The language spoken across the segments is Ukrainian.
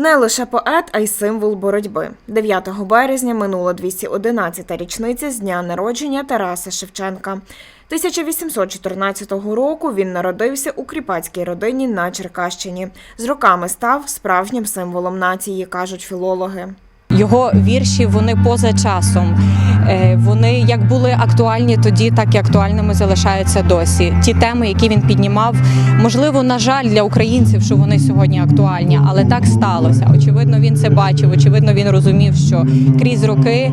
Не лише поет, а й символ боротьби. 9 березня минула 211-та річниця з дня народження Тараса Шевченка. 1814 року він народився у кріпацькій родині на Черкащині. З роками став справжнім символом нації, кажуть філологи. Його вірші вони поза часом. Е, Вони як були актуальні тоді, так і актуальними залишаються досі. Ті теми, які він піднімав, можливо, на жаль, для українців, що вони сьогодні актуальні, але так сталося. Очевидно, він це бачив. Очевидно, він розумів, що крізь роки е,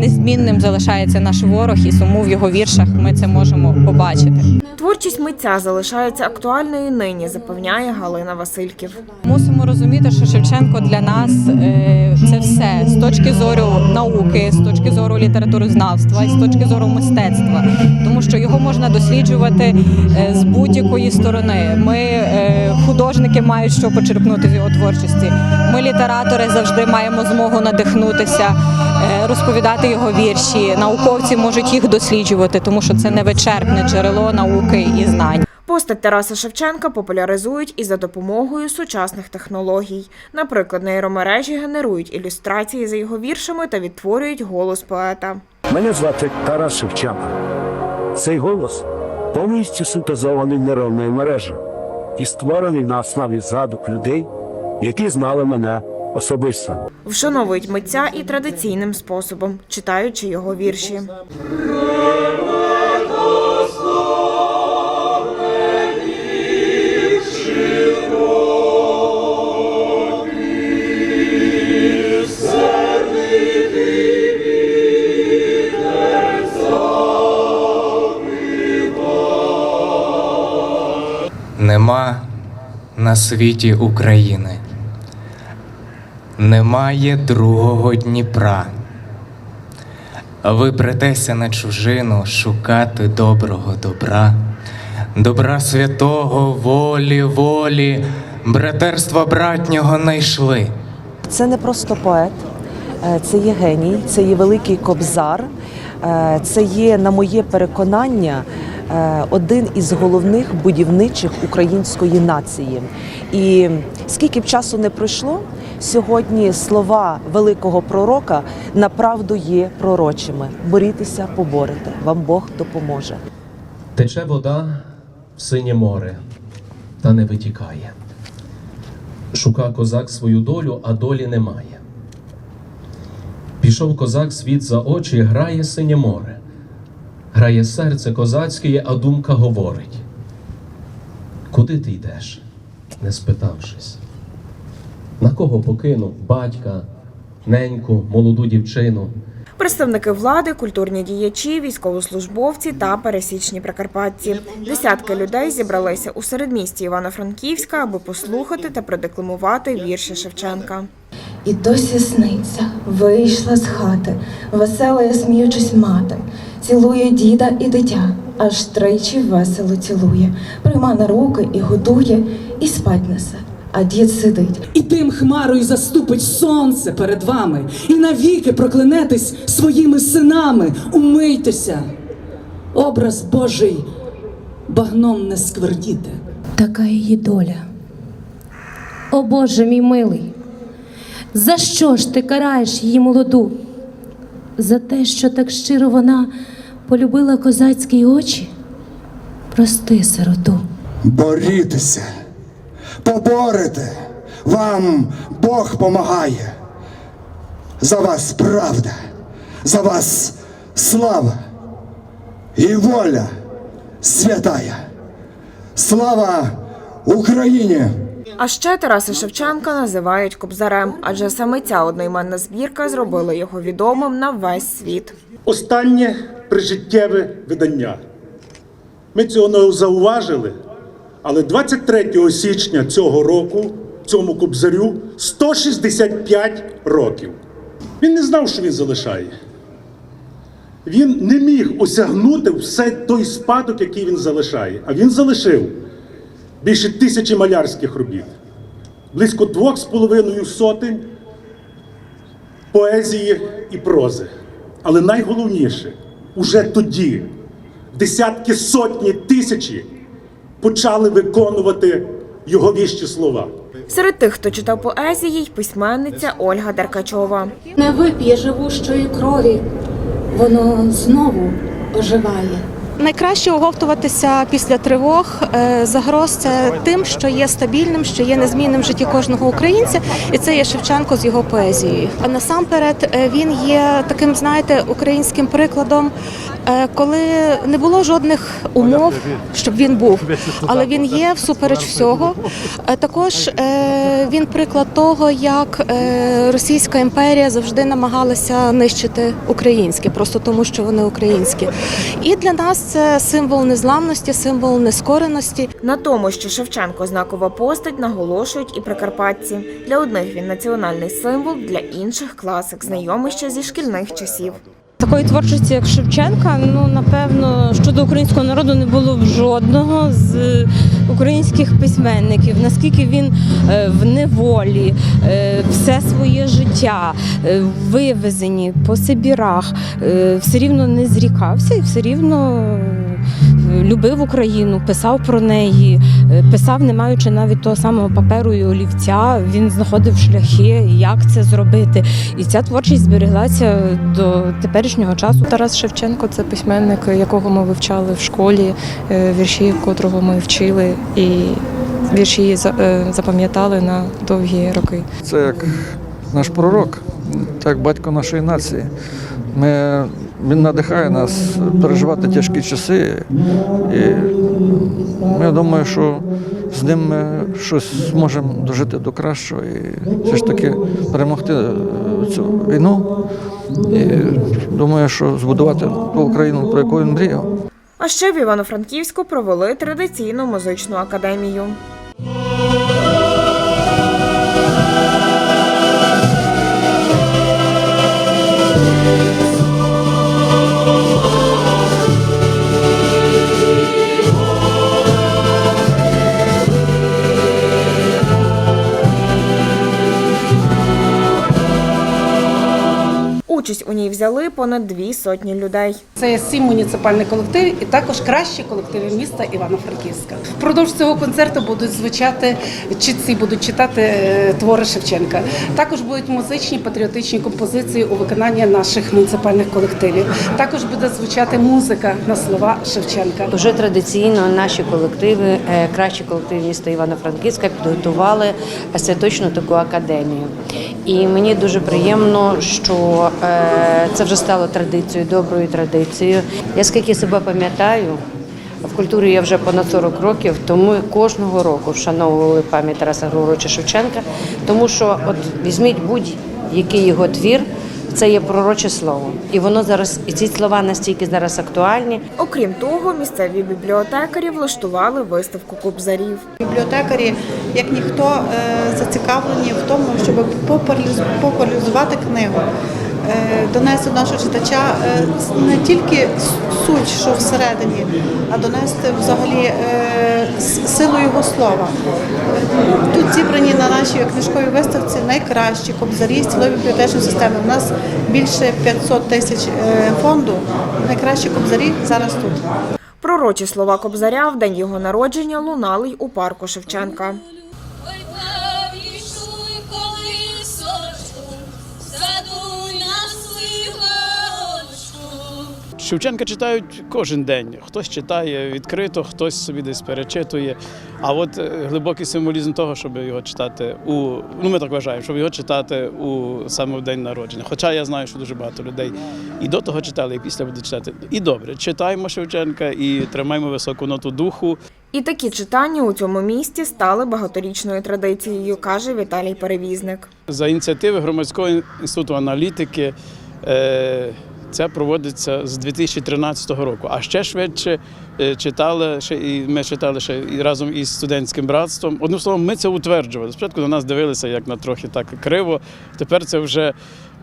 незмінним залишається наш ворог, і тому в його віршах ми це можемо побачити. Творчість митця залишається актуальною нині, запевняє Галина Васильків. Мусимо розуміти, що Шевченко для нас е, це все з точки зору науки, з точки зору літературознавства і з точки зору мистецтва, тому що його можна досліджувати е, з будь-якої сторони. Ми е, художники мають що почерпнути з його творчості. Ми, літератори, завжди маємо змогу надихнутися, е, розповідати його вірші. Науковці можуть їх досліджувати, тому що це невичерпне джерело науки і знань. Постать Тараса Шевченка популяризують і за допомогою сучасних технологій. Наприклад, нейромережі генерують ілюстрації за його віршами та відтворюють голос поета. Мене звати Тарас Шевченко. Цей голос повністю синтезований нейронною мережею і створений на основі згадок людей, які знали мене особисто. Вшановують митця і традиційним способом, читаючи його вірші. Нема на світі України, немає другого Дніпра. Ви претеся на чужину шукати доброго добра, добра святого, волі, волі, братерства братнього найшли. Це не просто поет, е, це є геній, це є великий кобзар, е, це є, на моє переконання, один із головних будівничих української нації. І скільки б часу не пройшло, сьогодні слова великого пророка направду є пророчими. Борітеся, поборете, вам Бог допоможе. Тече вода в синє море, та не витікає. Шука козак свою долю, а долі немає. Пішов козак світ за очі, грає синє море. Грає серце козацьке, а думка говорить. Куди ти йдеш, не спитавшись? На кого покинув батька, неньку, молоду дівчину? Представники влади, культурні діячі, військовослужбовці та пересічні прикарпатці. Десятки людей зібралися у середмісті Івано-Франківська, аби послухати та продекламувати вірші Шевченка. І досі сниться, вийшла з хати, весела, сміючись мати, цілує діда і дитя, аж тричі весело цілує, прийма на руки і годує, і спать несе, а дід сидить. І тим хмарою заступить сонце перед вами, і навіки проклянетесь своїми синами. Умийтеся, образ Божий багном не сквердіте. така її доля. О Боже мій милий, за що ж ти караєш її молоду? За те, що так щиро вона полюбила козацькі очі? Прости, сироту. Борітеся, поборете, вам Бог помагає. За вас правда, за вас слава і воля святая. Слава Україні! А ще Тараса Шевченка називають кобзарем, адже саме ця одноіменна збірка зробила його відомим на весь світ. останнє прижиттєве видання. Ми цього не зауважили, але 23 січня цього року цьому кобзарю 165 років. Він не знав, що він залишає. Він не міг осягнути все той спадок, який він залишає. А він залишив більше тисячі малярських робіт, близько двох з половиною сотень поезії і прози. Але найголовніше, уже тоді десятки сотні тисячі почали виконувати його віщі слова. Серед тих, хто читав поезії, й письменниця Ольга Деркачова. не вип'є живущої крові, воно знову оживає. Найкраще оговтуватися після тривог, е, загроз це тим, що є стабільним, що є незмінним в житті кожного українця, і це є Шевченко з його поезією. А насамперед е, він є таким, знаєте, українським прикладом, е, коли не було жодних умов, щоб він був, але він є всупереч всього. Також він приклад того, як Російська імперія завжди намагалася нищити українське, просто тому що вони українські. І для нас це символ незламності, символ нескореності. На тому, що Шевченко знакова постать, наголошують і прикарпатці. Для одних він національний символ, для інших класик, знайомий ще зі шкільних часів. Такої творчості, як Шевченка, ну напевно, щодо українського народу не було б жодного з українських письменників. Наскільки він е, в неволі, е, все своє життя е, вивезені по Сибірах, е, все рівно не зрікався і все рівно е, любив Україну, писав про неї, е, писав, не маючи навіть того самого паперу і олівця. Він знаходив шляхи, як це зробити. І ця творчість збереглася до теперішнього часу. Тарас Шевченко це письменник, якого ми вивчали в школі, е, вірші котрого ми вчили, і вірші е, запам'ятали на довгі роки. Це як наш пророк, так батько нашої нації. Ми, він надихає нас переживати тяжкі часи. І я думаю, що з ним ми щось зможемо дожити до кращого і все ж таки перемогти е, цю війну. І думаю, що збудувати ту Україну, про яку він мріяв. А ще в Івано-Франківську провели традиційну музичну академію. Взяли понад дві сотні людей. Це сім муніципальних колективів і також кращі колективи міста Івано-Франківська. Впродовж цього концерту будуть звучати читці, будуть читати е, твори Шевченка. Також будуть музичні патріотичні композиції у виконанні наших муніципальних колективів. Також буде звучати музика на слова Шевченка. Вже традиційно наші колективи, е, кращі колективи міста Івано-Франківська, підготували святочну таку академію. І мені дуже приємно, що е, це вже стало традицією, доброю традицією. Я скільки себе пам'ятаю. В культурі я вже понад 40 років, тому кожного року вшановували пам'ять Тараса Григоровича Шевченка, тому що от візьміть будь-який його твір, це є пророче слово. І воно зараз, і ці слова настільки зараз актуальні, Окрім того, місцеві бібліотекарі влаштували виставку кобзарів. Бібліотекарі, як ніхто, е, зацікавлені в тому, щоб популяризу- популяризувати книгу. Е, Донести до нашого читача е, не тільки суть, що всередині, а донести взагалі е, силу його слова. Тут зібрані на нашій книжковій виставці найкращі кобзарі з цілої бібліотечної системи. У нас більше 500 тисяч фонду. Найкращі кобзарі зараз тут. Пророчі слова кобзаря в день його народження лунали й у парку Шевченка. Шевченка читають кожен день. Хтось читає відкрито, хтось собі десь перечитує. А от е, глибокий символізм того, щоб його читати у ну ми так вважаємо, щоб його читати у саме в день народження. Хоча я знаю, що дуже багато людей і до того читали, і після будуть читати. І добре, читаємо Шевченка і тримаємо високу ноту духу. І такі читання у цьому місті стали багаторічною традицією, каже Віталій Перевізник. За ініціативи громадського інституту аналітики е, це проводиться з 2013 року. А ще швидше е, читали ще і ми читали ще і разом із студентським братством. Одним словом, ми це утверджували. Спочатку на нас дивилися як на трохи так криво. Тепер це вже.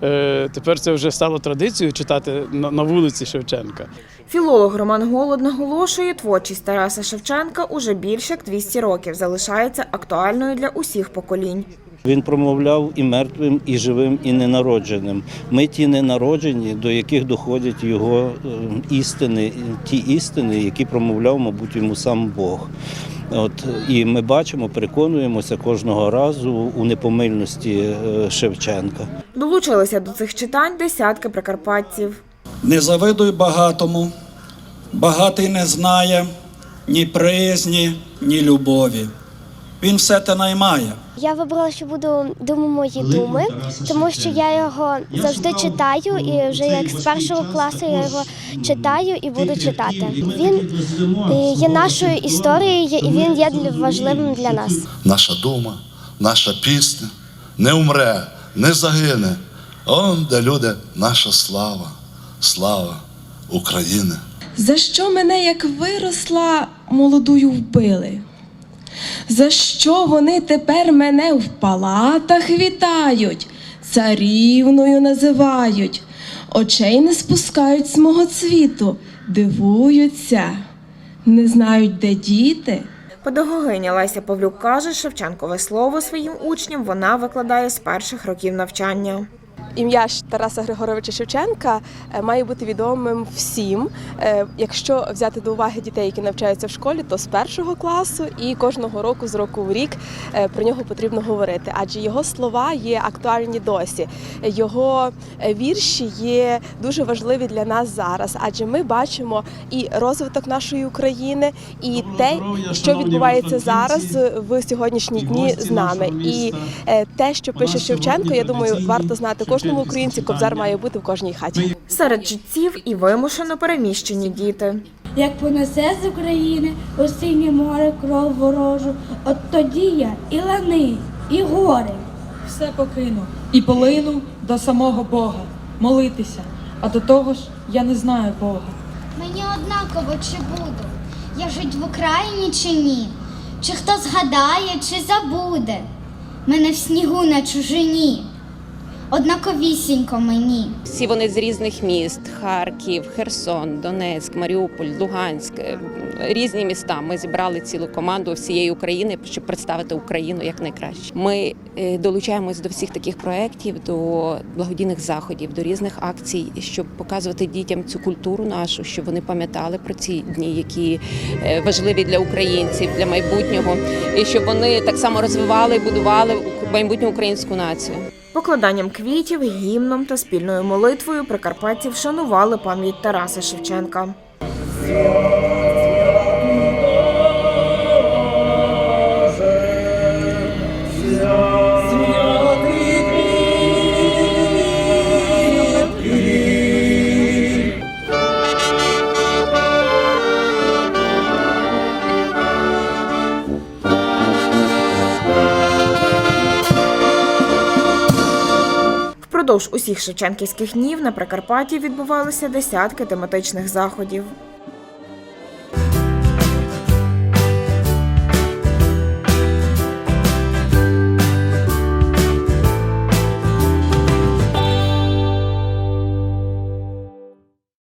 е, Тепер це вже стало традицією читати на вулиці Шевченка. Філолог Роман Голод наголошує, творчість Тараса Шевченка уже більше як 200 років залишається актуальною для усіх поколінь. Він промовляв і мертвим, і живим, і ненародженим. Ми ті ненароджені, до яких доходять його е, істини, ті істини, які промовляв, мабуть, йому сам Бог. От і ми бачимо, переконуємося кожного разу у непомильності е, Шевченка. Долучилися до цих читань десятки прикарпатців. Не завидуй багатому, багатий не знає ні приязні, ні любові. Він все те наймає. Я вибрала, що буду думи мої думи, тому що я його завжди читаю, і вже як з першого класу я його читаю і буду читати. Він е, є нашою історією, і він є важливим для нас. наша дума, наша пісня не умре, не загине. Он, де люди, наша слава, слава України. За що мене, як виросла, молодую вбили? За що вони тепер мене в палатах вітають, царівною називають, очей не спускають з мого цвіту, дивуються, не знають, де діти. Педагогиня Леся Павлюк каже, Шевченкове слово своїм учням вона викладає з перших років навчання. Ім'я Тараса Григоровича Шевченка е, має бути відомим всім. Е, Якщо взяти до уваги дітей, які навчаються в школі, то з першого класу і кожного року з року в рік е, про нього потрібно говорити, адже його слова є актуальні досі. Його вірші є дуже важливі для нас зараз, адже ми бачимо і розвиток нашої України, і те, що відбувається зараз в сьогоднішні дні з нами. І те, що пише Шевченко, я думаю, варто знати кожному українцю. Кобзар має бути в кожній хаті. Серед читців і вимушено переміщені діти. Як понесе з України у синє море кров ворожу, от тоді я і лани, і гори. Все покину і полину до самого Бога, молитися. А до того ж я не знаю Бога. Мені однаково, чи буду я жить в Україні чи ні, чи хто згадає, чи забуде мене в снігу на чужині. Однаковісінько мені. Всі вони з різних міст: Харків, Херсон, Донецьк, Маріуполь, Луганськ, е, різні міста. Ми зібрали цілу команду всієї України, щоб представити Україну як найкраще. Ми е, долучаємось до всіх таких проєктів, до благодійних заходів, до різних акцій, щоб показувати дітям цю культуру нашу, щоб вони пам'ятали про ці дні, які е, важливі для українців, для майбутнього, і щоб вони так само розвивали і будували майбутню українську націю. Покладанням квітів, гімном та спільною молитвою прикарпатці вшанували пам'ять Тараса Шевченка. Впродовж усіх шевченківських днів на Прикарпатті відбувалися десятки тематичних заходів.